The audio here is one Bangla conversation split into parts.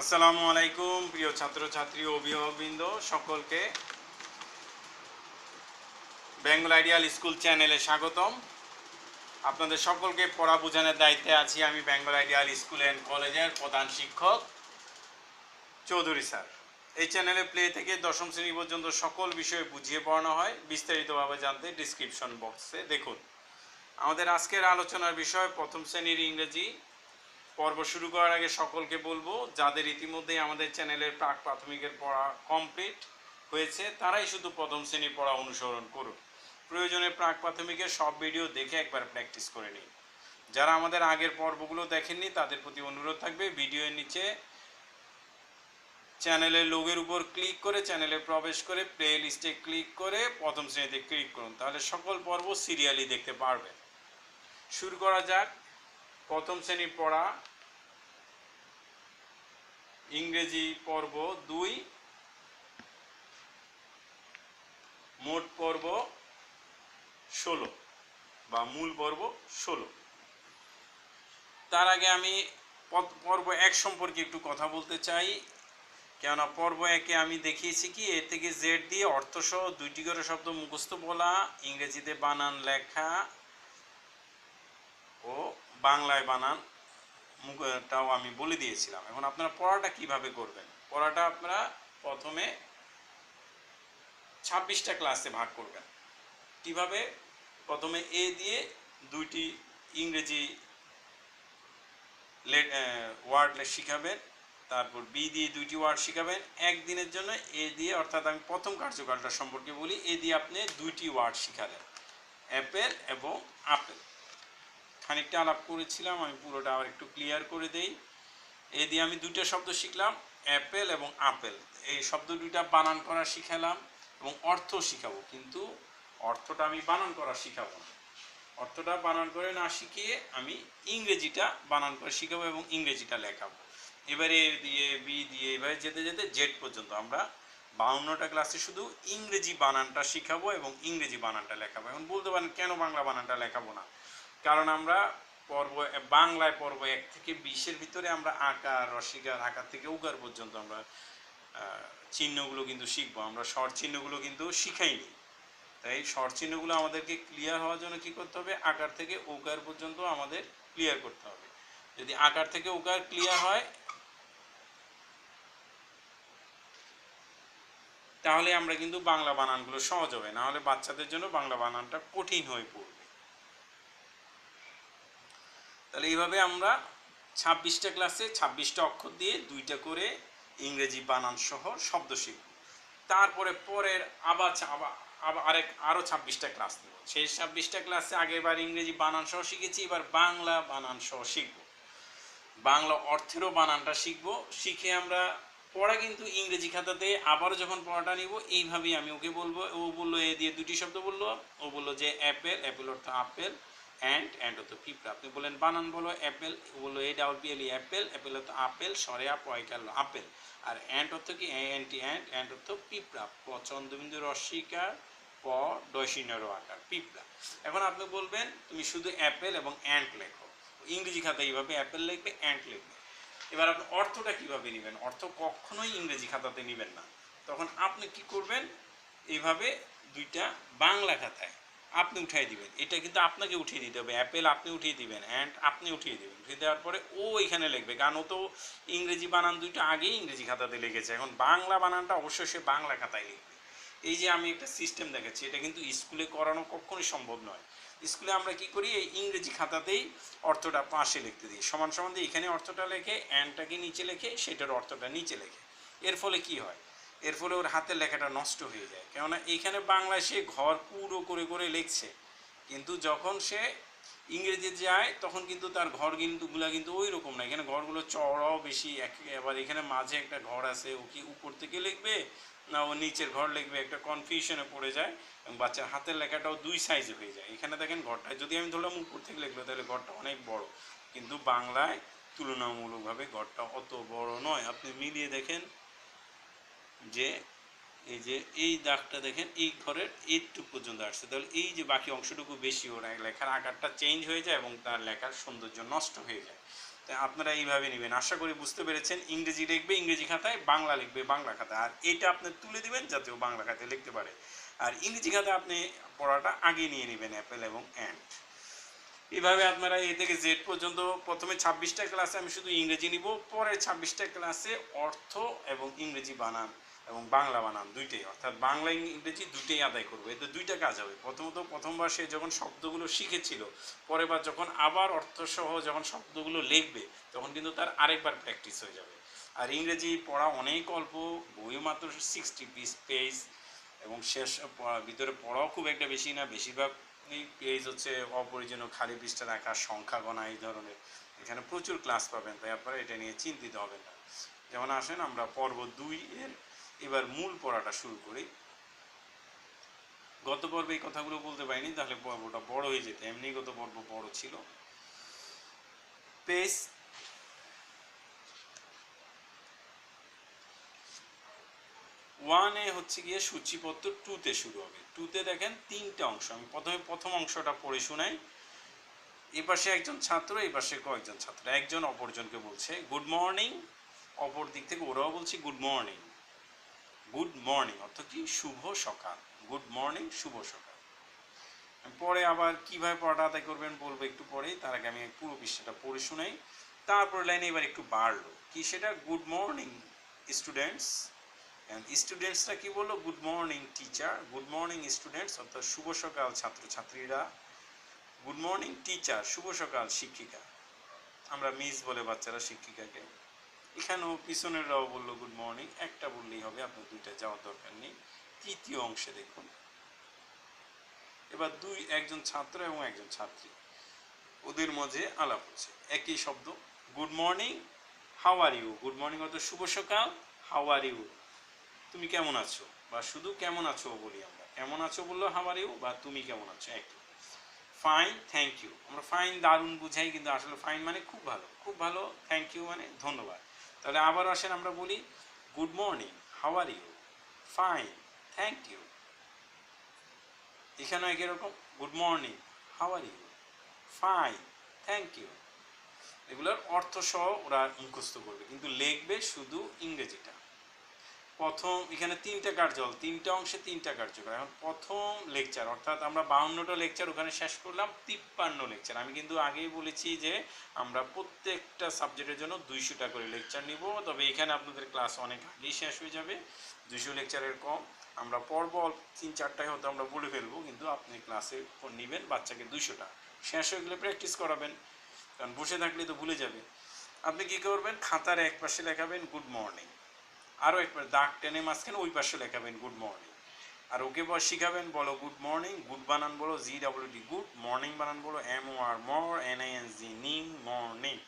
আসসালামু আলাইকুম, প্রিয় ছাত্রছাত্রী অভিভাবকবৃন্দ, সকলকে। বেঙ্গল আইডিয়াল স্কুল চ্যানেলে স্বাগতম। আপনাদের সকলকে পড়া বোঝানোর দায়িত্বে আছি আমি বেঙ্গল আইডিয়াল স্কুল অ্যান্ড কলেজের প্রধান শিক্ষক চৌধুরী স্যার। এই চ্যানেলে প্লে থেকে দশম শ্রেণি পর্যন্ত সকল বিষয়ে বুঝিয়ে পড়ানো হয়। বিস্তারিতভাবে জানতে ডিসক্রিপশন বক্সে দেখুন। আমাদের আজকের আলোচনার বিষয় প্রথম শ্রেণির ইংরেজি পর্ব শুরু করার আগে সকলকে বলব, যাদের ইতিমধ্যেই আমাদের চ্যানেলের প্রাক প্রাথমিকের পড়া কমপ্লিট হয়েছে, তারাই শুধু প্রথম শ্রেণির পড়া অনুসরণ করুন। প্রয়োজনে প্রাক প্রাথমিকের সব ভিডিও দেখে একবার প্র্যাকটিস করে নিন। যারা আমাদের আগের পর্বগুলো দেখেননি, তাদের প্রতি অনুরোধ থাকবে, ভিডিওর নিচে চ্যানেলের লোগের উপর ক্লিক করে চ্যানেলে প্রবেশ করে প্লে লিস্টে ক্লিক করে প্রথম শ্রেণীতে ক্লিক করুন, তাহলে সকল পর্ব সিরিয়ালি দেখতে পারবেন। শুরু করা যাক। প্রথম শ্রেণি পড়া, ইংরেজি পর্ব দুই, মোট পর্ব ষোলো বা মূল পর্ব ষোলো। তার আগে আমি পর্ব এক সম্পর্কে একটু কথা বলতে চাই, কেননা পর্ব একে আমি দেখিয়েছি কি, এ থেকে জেড দিয়ে অর্থসহ দুইটি করে শব্দ মুখস্থ বলা, ইংরেজিতে বানান, লেখা ও বাংলায় বানান মুখটাও আমি বলে দিয়েছিলাম। এখন আপনারা পড়াটা কীভাবে করবেন? পড়াটা আপনারা প্রথমে ছাব্বিশটা ক্লাসে ভাগ করবেন। কীভাবে? প্রথমে এ দিয়ে দুইটি ইংরেজি ওয়ার্ড শিখাবেন, তারপর বি দিয়ে দুইটি ওয়ার্ড শিখাবেন। একদিনের জন্য এ দিয়ে, অর্থাৎ আমি প্রথম কার্যকালটা সম্পর্কে বলি, এ দিয়ে আপনি দুইটি ওয়ার্ড শিখালেন, অ্যাপেল এবং আপেল। খানিকটা আলাপ করেছিলাম, আমি পুরোটা আবার একটু ক্লিয়ার করে দেই। এ দিয়ে আমি দুইটা শব্দ শিখলাম অ্যাপেল এবং আপেল এই শব্দ দুইটা বানান করা শিখালাম এবং অর্থ শিখাবো, কিন্তু অর্থটা আমি বানান করা শিখাবো না। অর্থটা বানান করে না শিখিয়ে আমি ইংরেজিটা বানান করে শিখাবো এবং ইংরেজিটা লেখাবো। এবারে এ দিয়ে, বি দিয়ে, এবারে যেতে যেতে জেড পর্যন্ত আমরা বাউন্নটা ক্লাসে শুধু ইংরেজি বানানটা শিখাবো এবং ইংরেজি বানানটা লেখাবো। এখন বলতে পারেন কেন বাংলা বানানটা লেখাবো না? কারণ আমরা পর্ব বাংলায় পর্ব, এক থেকে বিশের ভিতরে আমরা আকার রসিকার আকার থেকে উকার পর্যন্ত আমরা চিহ্নগুলো কিন্তু শিখব। আমরা শর্ট চিহ্নগুলো কিন্তু শিখাইনি। তাই শর্ট চিহ্নগুলো আমাদেরকে ক্লিয়ার হওয়ার জন্য কি করতে হবে? আকার থেকে উকার পর্যন্ত আমাদের ক্লিয়ার করতে হবে। যদি আকার থেকে উকার ক্লিয়ার হয়, তাহলে আমরা কিন্তু বাংলা বানানগুলো সহজ হবে। না হলে বাচ্চাদের জন্য বাংলা বানানটা কঠিন হয়ে পড়বে। তাহলে এইভাবে আমরা ছাব্বিশটা ক্লাসে ছাব্বিশটা অক্ষর দিয়ে দুইটা করে ইংরেজি বানান সহ শব্দ শিখব। তারপরে পরের আবার আবার- আরেক আরও ছাব্বিশটা ক্লাস নেব। সেই ছাব্বিশটা ক্লাসে আগেরবার ইংরেজি বানান সহ শিখেছি, এবার বাংলা বানান সহ শিখব। বাংলা অর্থেরও বানানটা শিখব। শিখে আমরা পড়া কিন্তু ইংরেজি খাতাতে আবারও যখন পড়াটা নিব, এইভাবেই আমি ওকে বলব। ও বলল, এ দিয়ে দুটি শব্দ বলল। ও বলল যে, অ্যাপেল। অ্যাপেল অর্থ আপেল। অ্যান্ড অ্যান্ড অর্থ পিঁপড়া আপনি বলেন বানান বলো, অ্যাপেল ও বলল A double P L E apple apple অর্থ আপেল, সরে আপ ওয়াইকাল আপেল। আর অ্যান্ড অর্থ কি? অ্যান্টি অ্যান্ড অ্যান্ড অর্থ পিঁপড়া। প, চন্দ্রবিন্দু রস্বীকার প ডয়সিনর আকার পিঁপড়া। এখন আপনি বলবেন, তুমি শুধু অ্যাপেল এবং অ্যান্ট লেখো। ইংরেজি খাতায় এইভাবে অ্যাপেল লিখবে অ্যান্ট লিখবে। এবার আপনি অর্থটা কীভাবে নেবেন? অর্থ কখনোই ইংরেজি খাতাতে নেবেন না। তখন আপনি কি করবেন? এইভাবে দুইটা বাংলা খাতায় আপনি উঠাই দিবেন। এটা কিন্তু আপনাকে উঠিয়ে দিতে হবে। অ্যাপেল আপনি উঠিয়ে দিবেন অ্যান্ড আপনি উঠিয়ে দিবেন। উঠিয়ে দেওয়ার পরে ও এখানে লিখবে। কারণ ও তো ইংরেজি বানান দুইটা আগেই ইংরেজি খাতাতে লিখেছে। এখন বাংলা বানানটা অবশ্যই সে বাংলা খাতায় লিখবে। এই যে আমি একটা সিস্টেম দেখাচ্ছি, এটা কিন্তু স্কুলে করানো কখনোই সম্ভব নয়। স্কুলে আমরা কি করি? এই ইংরেজি খাতাতেই অর্থটা পাশে লিখতে দিই। সমান সমান দিয়ে এখানে অর্থটা লেখে অ্যানটাকে নিচে লেখে, সেটার অর্থটা নিচে লেখে। এর ফলে কি হয়? এর ফলে ওর হাতের লেখাটা নষ্ট হয়ে যায়। কেননা এইখানে বাংলায় সে ঘর পুরো করে করে লিখছে। কিন্তু যখন সে ইংরেজি যায়, তখন কিন্তু তার ঘর কিন্তু গুলা কিন্তু ওই রকম না। এখানে ঘরগুলো চড়াও বেশি আবার এখানে মাঝে একটা ঘর আছে, ও কি উপর থেকে লিখবে, না ও নিচের ঘর লিখবে? একটা কনফিউশনে পড়ে যায় এবং বাচ্চার হাতের লেখাটাও দুই সাইজ হয়ে যায়। এখানে দেখেন ঘরটা, যদি আমি ধরলাম উপর থেকে লিখলো, তাহলে ঘরটা অনেক বড়। কিন্তু বাংলায় তুলনামূলকভাবে ঘরটা অত বড় নয়। আপনি মিলিয়ে দেখেন যে, এই যে, এই দাগটা দেখেন, এই ঘরের এইটুকু পর্যন্ত আসছে। তাহলে এই যে বাকি অংশটুকু বেশি ওর লেখার আকারটা চেঞ্জ হয়ে যায় এবং তার লেখার সৌন্দর্য নষ্ট হয়ে যায়। তাই আপনারা এইভাবে নেবেন। আশা করি বুঝতে পেরেছেন। ইংরেজি লিখবে, ইংরেজি খাতায় বাংলা লিখবে, বাংলা খাতায়। আর এটা আপনি তুলে দিবেন যাতে ও বাংলা খাতায় লিখতে পারে। আর ইংরেজি খাতায় আপনি পড়াটা আগে নিয়ে নেবেন অ্যাপেল এবং অ্যান্ড এইভাবে আপনারা এ থেকে জেড পর্যন্ত প্রথমে ছাব্বিশটা ক্লাসে আমি শুধু ইংরেজি নিব, পরে ছাব্বিশটা ক্লাসে অর্থ এবং ইংরেজি বানান। এবং বাংলা বানান দুইটাই, অর্থাৎ বাংলা, ইংরেজি দুইটাই আদায় করব। এতে দুইটা কাজ হবে। প্রথমত, প্রথমবার সে যখন শব্দগুলো শিখেছিল, পরের বার যখন আবার অর্থসহ যখন শব্দগুলো লিখবে, তখন কিন্তু তার আরেকবার প্র্যাকটিস হয়ে যাবে। আর ইংরেজি পড়া অনেক অল্প বই মাত্র সিক্সটি পিস পেজ এবং শেষ ভিতরে পড়াও খুব একটা বেশি না। বেশিরভাগ পেজ হচ্ছে অপরিজনীয় খালি পৃষ্ঠা রাখা, সংখ্যা গণা এই ধরনের। এখানে প্রচুর ক্লাস পাবেন, তাই আপনারা এটা নিয়ে চিন্তিত হবেন না। যেমন আসেন, আমরা পর্ব দুই এর এবার মূল পড়াটা শুরু করি। গত পর্বে এই কথাগুলো বলতে পারিনি, তাহলে পর্বটা বড় হয়ে যেত। এমনি গত পর্ব বড় ছিল। পেজ ওয়ানে হচ্ছে গিয়ে সূচিপত্র টুতে শুরু হবে। টুতে দেখেন তিনটা অংশ। আমি প্রথমে প্রথম অংশটা পড়ে শোনাই। এ পাশে একজন ছাত্র এই পাশে কয়েকজন ছাত্র। একজন অপরজনকে বলছে, গুড মর্নিং। অপর দিক থেকে ওরাও বলছে, গুড মর্নিং। গুড মর্নিং অর্থ কি শুভ সকাল। গুড মর্নিং শুভ সকাল। পরে আবার কীভাবে পড়াটা আদায় করবেন বলব একটু পরে তার আগে আমি পুরো পৃষ্ঠাটা পড়ে শোনাই, তারপর লাইনে এবার একটু বাড়লো। কি সেটা? গুড মর্নিং স্টুডেন্টস স্টুডেন্টসরা কি বলল? Good morning teacher good morning students অর্থাৎ শুভ সকাল ছাত্রছাত্রীরা। গুড মর্নিং টিচার শুভ সকাল, শিক্ষিকা। আমরা মিস বলে বাচ্চারা, শিক্ষিকাকে। এখানেও পিছনেররাও বলল গুড মর্নিং একটা বললেই হবে, আপনার দুইটা যাওয়ার দরকার নেই। তৃতীয় অংশে দেখুন। এবার দুই, একজন ছাত্র এবং একজন ছাত্রী। ওদের মাঝে আলাপ হচ্ছে। একই শব্দ good morning how are you good morning অত শুভ সকাল হাও আর ইউ তুমি কেমন আছো? বা শুধু কেমন আছো? বলি আমরা। কেমন আছো? বলল হাও আর ইউ বা তুমি কেমন আছো? একই ফাইন থ্যাংক ইউ আমরা ফাইন দারুণ বুঝাই, কিন্তু আসলে ফাইন মানে খুব ভালো। খুব ভালো থ্যাংক ইউ মানে ধন্যবাদ। তাহলে আবার আসেন আমরা বলি good morning how are you fine thank you এখানেও একই রকম good morning how are you fine thank you এগুলোর অর্থ সহ ওরা মুখস্থ করবে, কিন্তু লিখবে শুধু ইংরেজিটা। প্রথম, এখানে তিনটা কার্যল তিনটা অংশে তিনটা কার্যকর। এখন প্রথম লেকচার অর্থাৎ আমরা বাউন্নটা লেকচার ওখানে শেষ করলাম, তিপ্পান্ন লেকচার আমি কিন্তু আগেই বলেছি যে আমরা প্রত্যেকটা সাবজেক্টের জন্য দুইশোটা করে লেকচার নিব। তবে এখানে আপনাদের ক্লাস অনেক আগেই শেষ হয়ে যাবে। দুইশো লেকচারের কম। আমরা পর্ব তিন চারটায় হয়তো আমরা বলে ফেলব, কিন্তু আপনি ক্লাসে নেবেন, বাচ্চাকে দুইশোটা। শেষ হয়ে গেলে প্র্যাকটিস করাবেন। কারণ বসে থাকলে তো ভুলে যাবে। আপনি কি করবেন? খাতার এক পাশে লেখাবেন গুড মর্নিং আরও একবার দাগ টেনে মাঝখানে ওই পাশে লেখাবেন, গুড মর্নিং। আর ওকে শিখাবেন, বলো, গুড মর্নিং। গুড বানান, বলো, G W D. Good morning বানান, বলো, এম ও আর মর, N I N G Ning morning.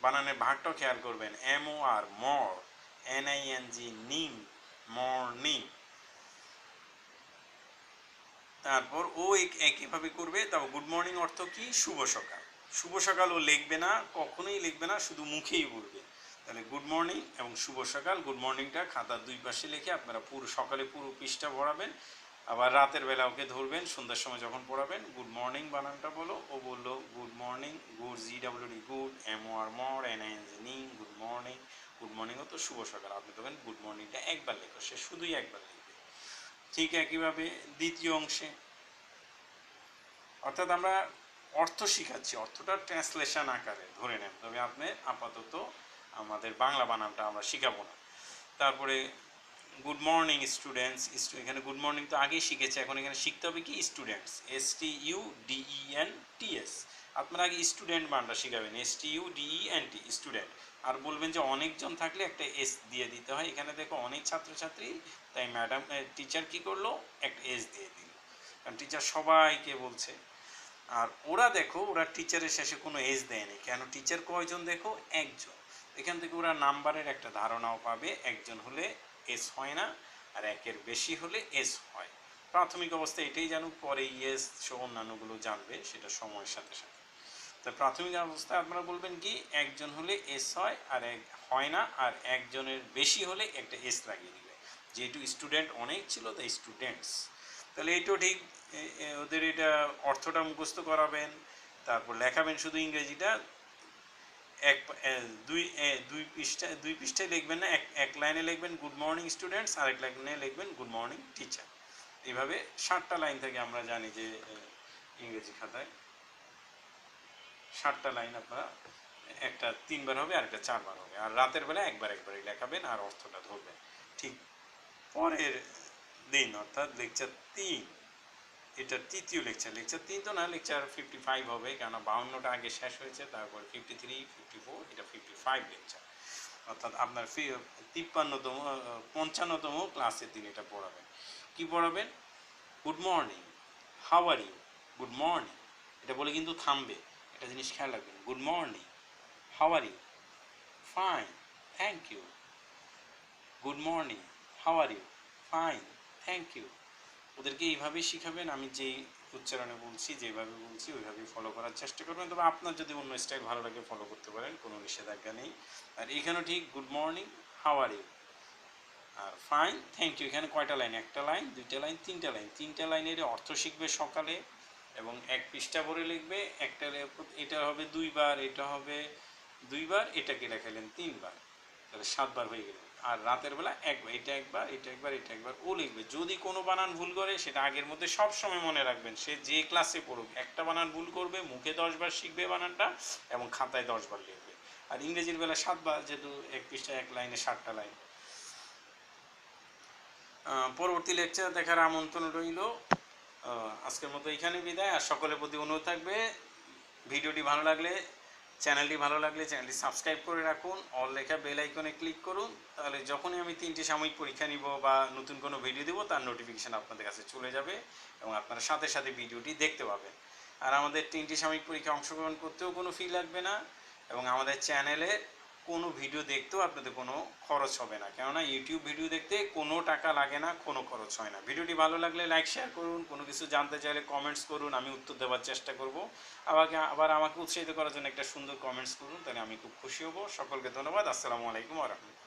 বানানের ভাগটাও খেয়াল করবেন, এম ও আর মর, N I N G Ning morning. তারপর ও এক- একইভাবে করবে তারপর গুড মর্নিং অর্থ কি? শুভ সকাল। শুভ সকাল ও লিখবে না, কখনোই লিখবে না, শুধু মুখেই বলবে। তাহলে গুড মর্নিং এবং শুভ সকাল। গুড মর্নিংটা খাতার দুই পাশে লিখে আপনারা পুরো সকালে পুরো পৃষ্ঠা পড়াবেন আবার রাতের বেলা ওকে ধরবেন, সন্ধ্যার সময় যখন পড়াবেন গুড মর্নিং বানানটা বলো। ও বলল good morning good G W D good M O R মর N N good morning good morning তো শুভ সকাল। আপনি দেবেন গুড মর্নিংটা একবার লেখো, সে শুধুই একবার লিখবে। ঠিক একইভাবে দ্বিতীয় অংশে। অর্থাৎ আমরা অর্থ শিখাচ্ছি অর্থটা ট্রান্সলেশন আকারে ধরে নেন। তবে আপনি আপাতত আমাদের বাংলা বানানটা আমরা শিখাবো না। তারপরে গুড মর্নিং স্টুডেন্টস এখানে গুড মর্নিং তো আগেই শিখেছে, এখন এখানে শিখতে হবে কি? Students S T U D E N T S আপনারা আগে স্টুডেন্ট বানটা শিখাবেন S T U D E N T student আর বলবেন যে অনেকজন থাকলে একটা এস দিয়ে দিতে হয়। এখানে দেখো অনেক ছাত্রছাত্রী, তাই ম্যাডাম টিচার কি করল? একটা এস দিয়ে দিল। কারণ টিচার সবাইকে বলছে। আর ওরা দেখো, ওরা টিচারের শেষে কোনো এজ দেয়নি। কেন? টিচার কয়জন দেখো? একজন। এখান থেকে ওরা নাম্বারের একটা ধারণাও পাবে, একজন হলে এস হয় না আর একের বেশি হলে এস হয়। প্রাথমিক অবস্থায় এটাই জানুক, পরে ইয়েস সহ অন্যান্যগুলো জানবে, সেটা সময়ের সাথে সাথে। তো প্রাথমিক অবস্থায় আপনারা বলবেন কি, একজন হলে এস হয় আর এক হয় না, আর একজনের বেশি হলে একটা এস লাগিয়ে দিবে। যেহেতু স্টুডেন্ট অনেক ছিল, তাই স্টুডেন্টস তাহলে এইটাও ঠিক ওদের এটা অর্থটা মুখস্থ করাবেন, তারপর লেখাবেন শুধু ইংরেজিটা এক দুই দুই পৃষ্ঠা, দুই পৃষ্ঠায় লিখবেন না, এক এক লাইনে লিখবেন গুড মর্নিং স্টুডেন্টস আরেক লাইনে লিখবেন গুড মর্নিং টিচার এইভাবে ষাটটা লাইন থেকে আমরা জানি যে ইংরেজি খাতায় ষাটটা লাইন আপনারা, একটা তিনবার হবে আর একটা চারবার হবে। আর রাতের বেলা একবার একবারই লেখাবেন আর অর্থটা ধরবেন। ঠিক পরের দিন অর্থাৎ লেকচার তিন এটা তৃতীয় লেকচার লেকচার তিন তো না লেকচার ফিফটি ফাইভ হবে কেন বাউন্নটা আগে শেষ হয়েছে, তারপর ফিফটি থ্রি ফিফটি ফোর এটা ফিফটি ফাইভ লেকচার অর্থাৎ আপনার ফি- তিপ্পান্নতম পঞ্চান্নতম ক্লাসের দিন এটা পড়াবেন। কি পড়াবেন? Good morning how are you good morning এটা বলে কিন্তু থামবে এটা জিনিস খেয়াল রাখবেন। Good morning how are you fine thank you good morning how are you fine thank you ওদেরকে এইভাবেই শিখাবেন, আমি যেই উচ্চারণে বলছি, যেভাবে বলছি, ওইভাবেই ফলো করার চেষ্টা করবেন। তবে আপনার যদি অন্য স্টাইল ভালো লাগে ফলো করতে পারেন, কোনো নিষেধাজ্ঞা নেই। আর এখানেও ঠিক good morning how are you R fine thank you এখানে কয়টা লাইন একটা লাইন দুইটা লাইন তিনটা লাইন তিনটা লাইনের অর্থ শিখবে সকালে এবং এক পৃষ্ঠা ভরে লিখবে, একটা এটা হবে দুইবার, এটা হবে দুইবার, এটাকে লেখালেন তিনবার। তাহলে সাতবার হয়ে গেল। আর রাতের বেলা একবার, এটা একবার এটা একবার এটা একবার ও লিখবে। যদি কোনো বানান ভুল করে, সেটা আগের মধ্যে সব সময় মনে রাখবেন। সে যে ক্লাসে পড়ুক, একটা বানান ভুল করবে, মুখে দশবার শিখবে বানানটা এবং খাতায় দশবার লিখবে। আর ইংরেজির বেলা সাতবার যেহেতু এক পৃষ্ঠা, এক লাইনে ষাটটা লাইন। পরবর্তী লেকচার দেখার আমন্ত্রণ রইল। আজকের মতো এখানে বিদায়, আর সকলের প্রতি অনুরোধ থাকবে, ভিডিওটি ভালো লাগলে চ্যানেলটি ভালো লাগলে চ্যানেলটি সাবস্ক্রাইব করে রাখুন, অল লেখা বেল আইকনে ক্লিক করুন, তাহলে যখনই আমি তিনটি সাময়িক পরীক্ষা নিব বা নতুন কোনো ভিডিও দেবো, তার নোটিফিকেশান আপনাদের কাছে চলে যাবে এবং আপনারা সাথে সাথে ভিডিওটি দেখতে পাবেন। আর আমাদের তিনটি সাময়িক পরীক্ষা অংশগ্রহণ করতেও কোনো ফি লাগবে না এবং আমাদের চ্যানেলে কোনো ভিডিও দেখতেও আপনাদের কোনো খরচ হবে না। কেননা ইউটিউব ভিডিও দেখতে কোনো টাকা লাগে না, কোনো খরচ হয় না। ভিডিওটি ভালো লাগলে লাইক শেয়ার করুন। কোনো কিছু জানতে চাইলে কমেন্টস করুন। আমি উত্তর দেওয়ার চেষ্টা করব। আমাকে আবার আমাকে উৎসাহিত করার জন্য একটা সুন্দর কমেন্টস করুন, তাহলে আমি খুব খুশি হব। সকলকে ধন্যবাদ। আসসালামু আলাইকুম আ রহমতুল্লাহ।